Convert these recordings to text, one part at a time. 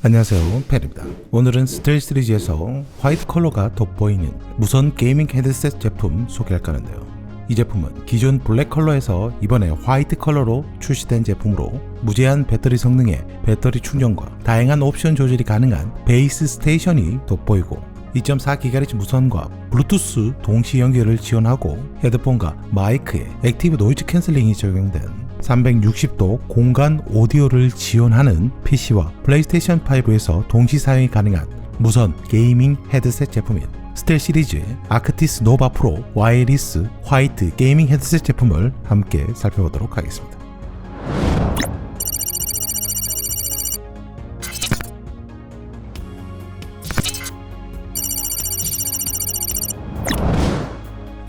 안녕하세요. 펠입니다. 오늘은 스텔 시리즈에서 화이트 컬러가 돋보이는 무선 게이밍 헤드셋 제품 소개할까 하는데요. 이 제품은 기존 블랙 컬러에서 이번에 화이트 컬러로 출시된 제품으로 무제한 배터리 성능에 배터리 충전과 다양한 옵션 조절이 가능한 베이스 스테이션이 돋보이고 2.4GHz 무선과 블루투스 동시 연결을 지원하고 헤드폰과 마이크에 액티브 노이즈 캔슬링이 적용된 360도 공간 오디오를 지원하는 PC와 플레이스테이션 5에서 동시 사용이 가능한 무선 게이밍 헤드셋 제품인 스텔 시리즈의 아크티스 노바 프로 와이리스 화이트 게이밍 헤드셋 제품을 함께 살펴보도록 하겠습니다.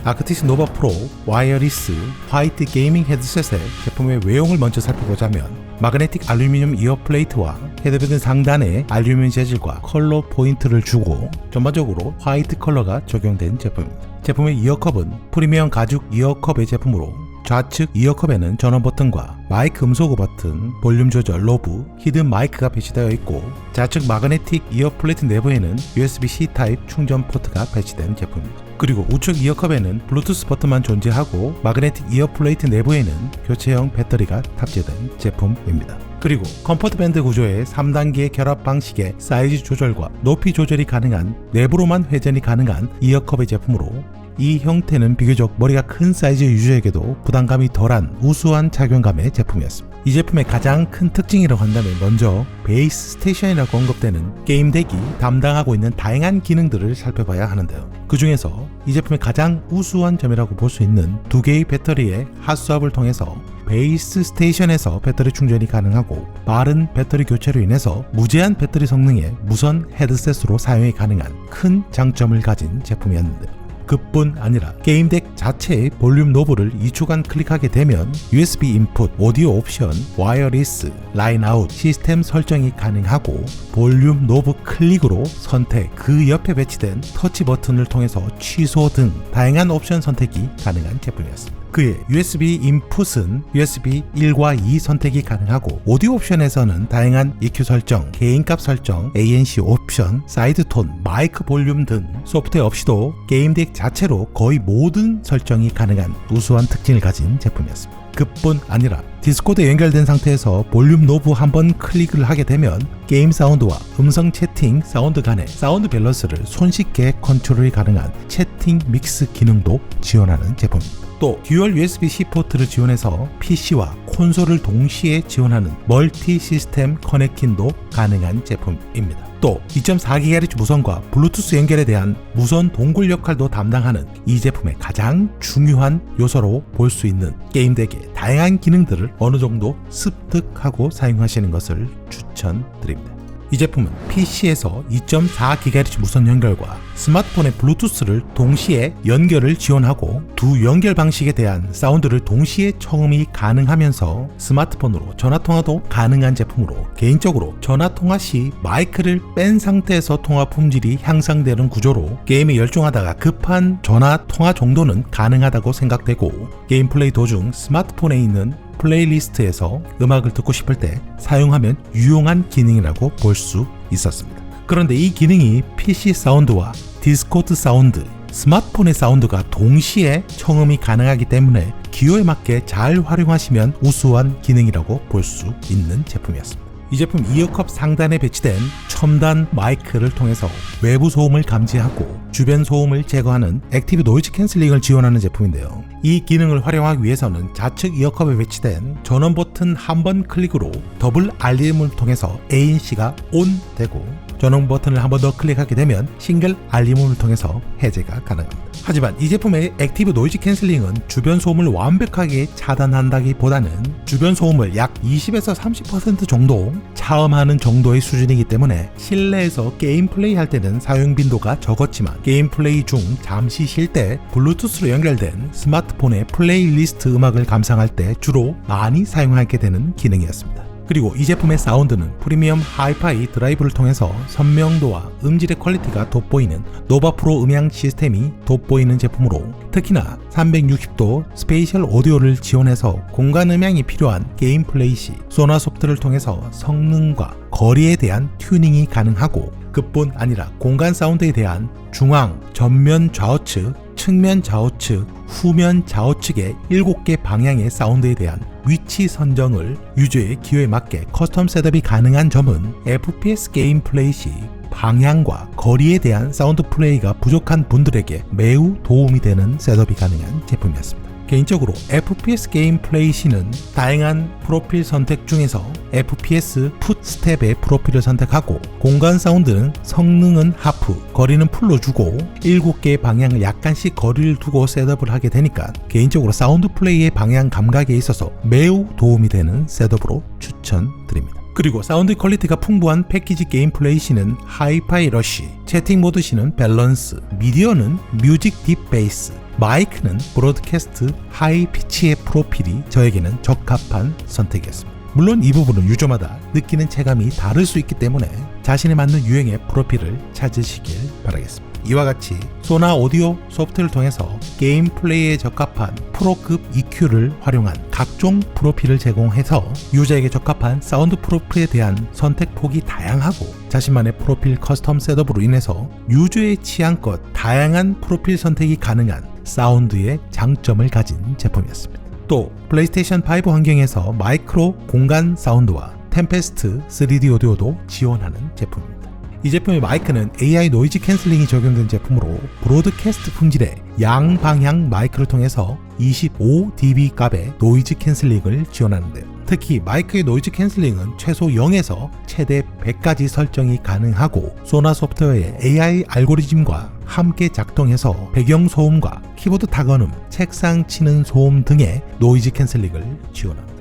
아크티스 노바 프로 와이어리스 화이트 게이밍 헤드셋의 제품의 외형을 먼저 살펴보자면 마그네틱 알루미늄 이어 플레이트와 헤드밴드 상단에 알루미늄 재질과 컬러 포인트를 주고 전반적으로 화이트 컬러가 적용된 제품입니다. 제품의 이어컵은 프리미엄 가죽 이어컵의 제품으로 좌측 이어컵에는 전원 버튼과 마이크 음소거 버튼, 볼륨 조절 로브, 히든 마이크가 배치되어 있고 좌측 마그네틱 이어 플레이트 내부에는 USB-C 타입 충전 포트가 배치된 제품입니다. 그리고 우측 이어컵에는 블루투스 버튼만 존재하고 마그네틱 이어 플레이트 내부에는 교체형 배터리가 탑재된 제품입니다. 그리고 컴포트 밴드 구조의 3단계 결합 방식의 사이즈 조절과 높이 조절이 가능한 내부로만 회전이 가능한 이어컵의 제품으로 이 형태는 비교적 머리가 큰 사이즈 유저에게도 부담감이 덜한 우수한 착용감의 제품이었습니다. 이 제품의 가장 큰 특징이라고 한다면 먼저 베이스 스테이션이라고 언급되는 게임 덱이 담당하고 있는 다양한 기능들을 살펴봐야 하는데요. 그 중에서 이 제품의 가장 우수한 점이라고 볼 수 있는 두 개의 배터리의 핫스왑을 통해서 베이스 스테이션에서 배터리 충전이 가능하고 빠른 배터리 교체로 인해서 무제한 배터리 성능의 무선 헤드셋으로 사용이 가능한 큰 장점을 가진 제품이었는데 그뿐 아니라 게임덱 자체의 볼륨 노브를 2초간 클릭하게 되면 USB 인풋, 오디오 옵션, 와이어리스, 라인 아웃, 시스템 설정이 가능하고 볼륨 노브 클릭으로 선택, 그 옆에 배치된 터치 버튼을 통해서 취소 등 다양한 옵션 선택이 가능한 제품이었습니다. 그의 USB 인풋은 USB 1과 2 선택이 가능하고 오디오 옵션에서는 다양한 EQ 설정, 개인값 설정, ANC 옵션, 사이드 톤, 마이크 볼륨 등 소프트웨어 없이도 게임 덱 자체로 거의 모든 설정이 가능한 우수한 특징을 가진 제품이었습니다. 그뿐 아니라 디스코드에 연결된 상태에서 볼륨 노브 한 번 클릭을 하게 되면 게임 사운드와 음성 채팅 사운드 간의 사운드 밸런스를 손쉽게 컨트롤이 가능한 채팅 믹스 기능도 지원하는 제품입니다. 또 듀얼 USB-C 포트를 지원해서 PC와 콘솔을 동시에 지원하는 멀티 시스템 커넥팅도 가능한 제품입니다. 또 2.4GHz 무선과 블루투스 연결에 대한 무선 동굴 역할도 담당하는 이 제품의 가장 중요한 요소로 볼 수 있는 게임 덱의 다양한 기능들을 어느 정도 습득하고 사용하시는 것을 추천드립니다. 이 제품은 PC에서 2.4GHz 무선 연결과 스마트폰의 블루투스를 동시에 연결을 지원하고 두 연결 방식에 대한 사운드를 동시에 청음이 가능하면서 스마트폰으로 전화통화도 가능한 제품으로 개인적으로 전화통화 시 마이크를 뺀 상태에서 통화 품질이 향상되는 구조로 게임에 열중하다가 급한 전화통화 정도는 가능하다고 생각되고 게임 플레이 도중 스마트폰에 있는 플레이리스트에서 음악을 듣고 싶을 때 사용하면 유용한 기능이라고 볼 수 있었습니다. 그런데 이 기능이 PC 사운드와 디스코드 사운드, 스마트폰의 사운드가 동시에 청음이 가능하기 때문에 기호에 맞게 잘 활용하시면 우수한 기능이라고 볼 수 있는 제품이었습니다. 이 제품 이어컵 상단에 배치된 첨단 마이크를 통해서 외부 소음을 감지하고 주변 소음을 제거하는 액티브 노이즈 캔슬링을 지원하는 제품인데요. 이 기능을 활용하기 위해서는 좌측 이어컵에 배치된 전원 버튼 한 번 클릭으로 더블 알림을 통해서 ANC가 ON 되고 전원 버튼을 한 번 더 클릭하게 되면 싱글 알림음을 통해서 해제가 가능합니다. 하지만 이 제품의 액티브 노이즈 캔슬링은 주변 소음을 완벽하게 차단한다기보다는 주변 소음을 약 20에서 30% 정도 차음하는 정도의 수준이기 때문에 실내에서 게임 플레이 할 때는 사용 빈도가 적었지만 게임 플레이 중 잠시 쉴 때 블루투스로 연결된 스마트폰의 플레이리스트 음악을 감상할 때 주로 많이 사용하게 되는 기능이었습니다. 그리고 이 제품의 사운드는 프리미엄 하이파이 드라이브를 통해서 선명도와 음질의 퀄리티가 돋보이는 노바 프로 음향 시스템이 돋보이는 제품으로 특히나 360도 스페이셜 오디오를 지원해서 공간 음향이 필요한 게임 플레이 시 소나 소프트를 통해서 성능과 거리에 대한 튜닝이 가능하고 그뿐 아니라 공간 사운드에 대한 중앙, 전면 좌우측, 측면 좌우측, 후면 좌우측의 7개 방향의 사운드에 대한 위치 선정을 유저의 기호에 맞게 커스텀 셋업이 가능한 점은 FPS 게임 플레이 시 방향과 거리에 대한 사운드 플레이가 부족한 분들에게 매우 도움이 되는 셋업이 가능한 제품이었습니다. 개인적으로 FPS 게임 플레이 시는 다양한 프로필 선택 중에서 FPS 풋스텝의 프로필을 선택하고 공간 사운드는 성능은 하프, 거리는 풀로 주고 7개의 방향을 약간씩 거리를 두고 셋업을 하게 되니까 개인적으로 사운드 플레이의 방향 감각에 있어서 매우 도움이 되는 셋업으로 추천드립니다. 그리고 사운드 퀄리티가 풍부한 패키지 게임 플레이 시는 하이파이 러쉬, 채팅 모드 시는 밸런스, 미디어는 뮤직 딥 베이스, 마이크는 브로드캐스트 하이 피치의 프로필이 저에게는 적합한 선택이었습니다. 물론 이 부분은 유저마다 느끼는 체감이 다를 수 있기 때문에 자신에 맞는 유형의 프로필을 찾으시길 바라겠습니다. 이와 같이 소나 오디오 소프트를 통해서 게임 플레이에 적합한 프로급 EQ를 활용한 각종 프로필을 제공해서 유저에게 적합한 사운드 프로필에 대한 선택 폭이 다양하고 자신만의 프로필 커스텀 셋업으로 인해서 유저의 취향껏 다양한 프로필 선택이 가능한 사운드의 장점을 가진 제품이었습니다. 또 플레이스테이션 5 환경에서 마이크로 공간 사운드와 템페스트 3D 오디오도 지원하는 제품입니다. 이 제품의 마이크는 AI 노이즈 캔슬링이 적용된 제품으로 브로드캐스트 품질의 양방향 마이크를 통해서 25dB 값의 노이즈 캔슬링을 지원하는데요. 특히 마이크의 노이즈 캔슬링은 최소 0에서 최대 100까지 설정이 가능하고 소나 소프트웨어의 AI 알고리즘과 함께 작동해서 배경 소음과 키보드 타건음, 책상 치는 소음 등의 노이즈 캔슬링을 지원합니다.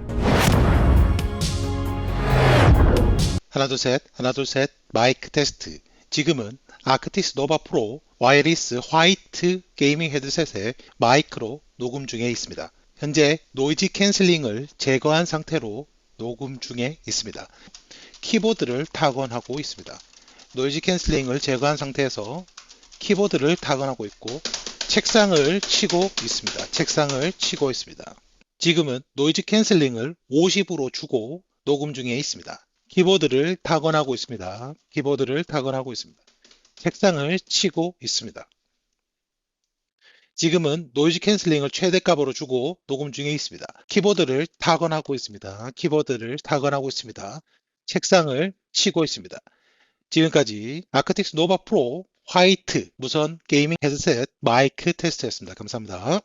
하나 둘 셋, 하나 둘 셋, 마이크 테스트. 지금은 아크티스 노바 프로 와이리스 화이트 게이밍 헤드셋에 마이크로 녹음 중에 있습니다. 현재 노이즈 캔슬링을 제거한 상태로 녹음 중에 있습니다. 키보드를 타건하고 있습니다. 노이즈 캔슬링을 제거한 상태에서 키보드를 타건하고 있고 책상을 치고 있습니다. 책상을 치고 있습니다. 지금은 노이즈 캔슬링을 50으로 주고 녹음 중에 있습니다. 키보드를 타건하고 있습니다. 키보드를 타건하고 있습니다. 책상을 치고 있습니다. 지금은 노이즈 캔슬링을 최대값으로 주고 녹음 중에 있습니다. 키보드를 타건하고 있습니다. 키보드를 타건하고 있습니다. 책상을 치고 있습니다. 지금까지 아크틱스 노바 프로 화이트 무선 게이밍 헤드셋 마이크 테스트였습니다. 감사합니다.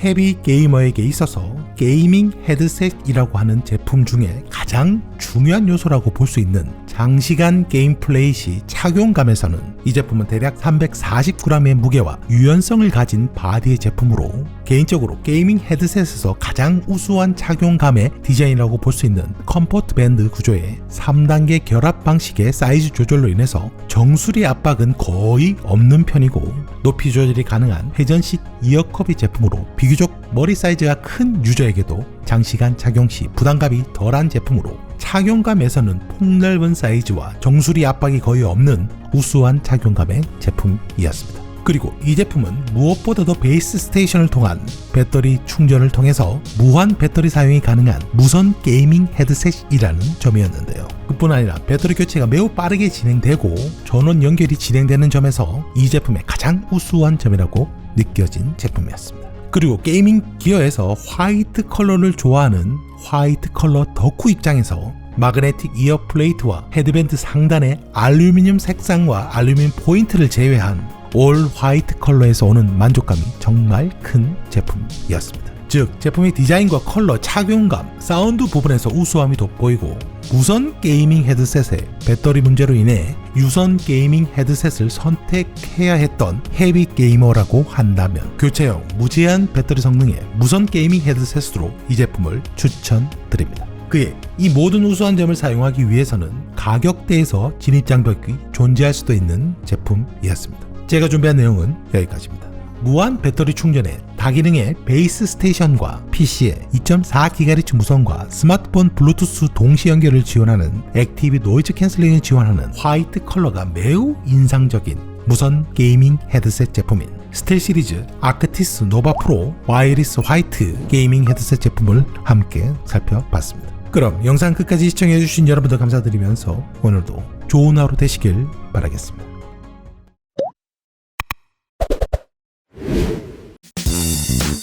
헤비 게이머에게 있어서 게이밍 헤드셋이라고 하는 제품 중에 가장 중요한 요소라고 볼 수 있는 장시간 게임 플레이 시 착용감에서는 이 제품은 대략 340g의 무게와 유연성을 가진 바디의 제품으로 개인적으로 게이밍 헤드셋에서 가장 우수한 착용감의 디자인이라고 볼 수 있는 컴포트 밴드 구조의 3단계 결합 방식의 사이즈 조절로 인해서 정수리 압박은 거의 없는 편이고 높이 조절이 가능한 회전식 이어커비 제품으로 비교적 머리 사이즈가 큰 유저에게도 장시간 착용 시 부담감이 덜한 제품으로 착용감에서는 폭넓은 사이즈와 정수리 압박이 거의 없는 우수한 착용감의 제품이었습니다. 그리고 이 제품은 무엇보다도 베이스 스테이션을 통한 배터리 충전을 통해서 무한 배터리 사용이 가능한 무선 게이밍 헤드셋이라는 점이었는데요. 그뿐 아니라 배터리 교체가 매우 빠르게 진행되고 전원 연결이 진행되는 점에서 이 제품의 가장 우수한 점이라고 느껴진 제품이었습니다. 그리고 게이밍 기어에서 화이트 컬러를 좋아하는 화이트 컬러 덕후 입장에서 마그네틱 이어 플레이트와 헤드밴드 상단의 알루미늄 색상과 알루미늄 포인트를 제외한 올 화이트 컬러에서 오는 만족감이 정말 큰 제품이었습니다. 즉 제품의 디자인과 컬러, 착용감, 사운드 부분에서 우수함이 돋보이고 무선 게이밍 헤드셋의 배터리 문제로 인해 유선 게이밍 헤드셋을 선택해야 했던 헤비 게이머라고 한다면 교체형 무제한 배터리 성능의 무선 게이밍 헤드셋으로 이 제품을 추천드립니다. 그의 이 모든 우수한 점을 사용하기 위해서는 가격대에서 진입 장벽이 존재할 수도 있는 제품이었습니다. 제가 준비한 내용은 여기까지입니다. 무한 배터리 충전에 다기능의 베이스 스테이션과 PC의 2.4GHz 무선과 스마트폰 블루투스 동시 연결을 지원하는 액티브 노이즈 캔슬링을 지원하는 화이트 컬러가 매우 인상적인 무선 게이밍 헤드셋 제품인 스틸 시리즈 아크티스 노바 프로 와이리스 화이트 게이밍 헤드셋 제품을 함께 살펴봤습니다. 그럼 영상 끝까지 시청해주신 여러분들 감사드리면서 오늘도 좋은 하루 되시길 바라겠습니다.